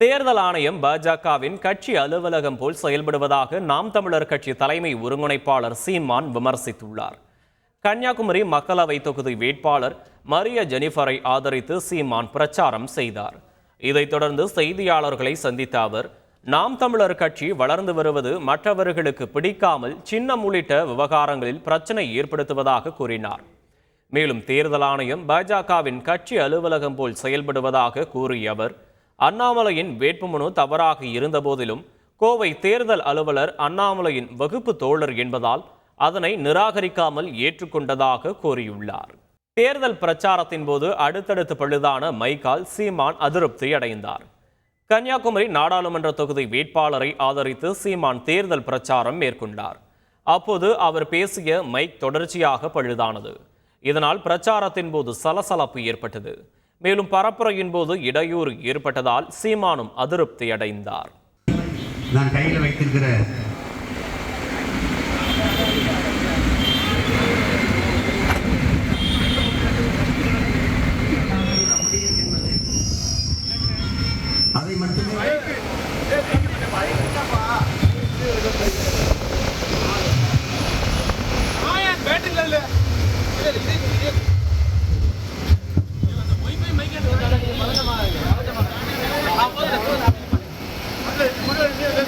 தேர்தல் ஆணையம் பாஜகவின் கட்சி அலுவலகம் போல் செயல்படுவதாக நாம் தமிழர் கட்சி தலைமை ஒருங்கிணைப்பாளர் சீமான் விமர்சித்துள்ளார். கன்னியாகுமரி மக்களவை தொகுதி வேட்பாளர் மரிய ஜெனிஃபரை ஆதரித்து சீமான் பிரச்சாரம் செய்தார். இதைத் தொடர்ந்து செய்தியாளர்களை சந்தித்த அவர் நாம் தமிழர் கட்சி வளர்ந்து வருவது மற்றவர்களுக்கு பிடிக்காமல் சின்னம் உள்ளிட்ட விவகாரங்களில் பிரச்சனை ஏற்படுத்துவதாக கூறினார். மேலும் தேர்தல் ஆணையம் பாஜகவின் கட்சி அலுவலகம் போல் செயல்படுவதாக கூறிய அவர் அண்ணாமலையின் வேட்புமனு தவறாக இருந்தபோதிலும் கோவை தேர்தல் அலுவலர் அண்ணாமலையின் வகுப்பு தோழர் என்பதால் அதனை நிராகரிக்காமல் ஏற்றுக்கொண்டதாக கூறியுள்ளார். தேர்தல் பிரச்சாரத்தின் போது அடுத்தடுத்து பழுதான மைக்கால் சீமான் அதிருப்தி அடைந்தார். கன்னியாகுமரி நாடாளுமன்ற தொகுதி வேட்பாளரை ஆதரித்து சீமான் தேர்தல் பிரச்சாரம் மேற்கொண்டார். அப்போது அவர் பேசிய மைக் தொடர்ச்சியாக பழுதானது. இதனால் பிரச்சாரத்தின் போது சலசலப்பு ஏற்பட்டது. மேலும் பரப்புரையின் போது இடையூறு ஏற்பட்டதால் சீமானும் அதிருப்தி அடைந்தார். நான் கையில் வைத்திருக்கிற அதை மட்டுமே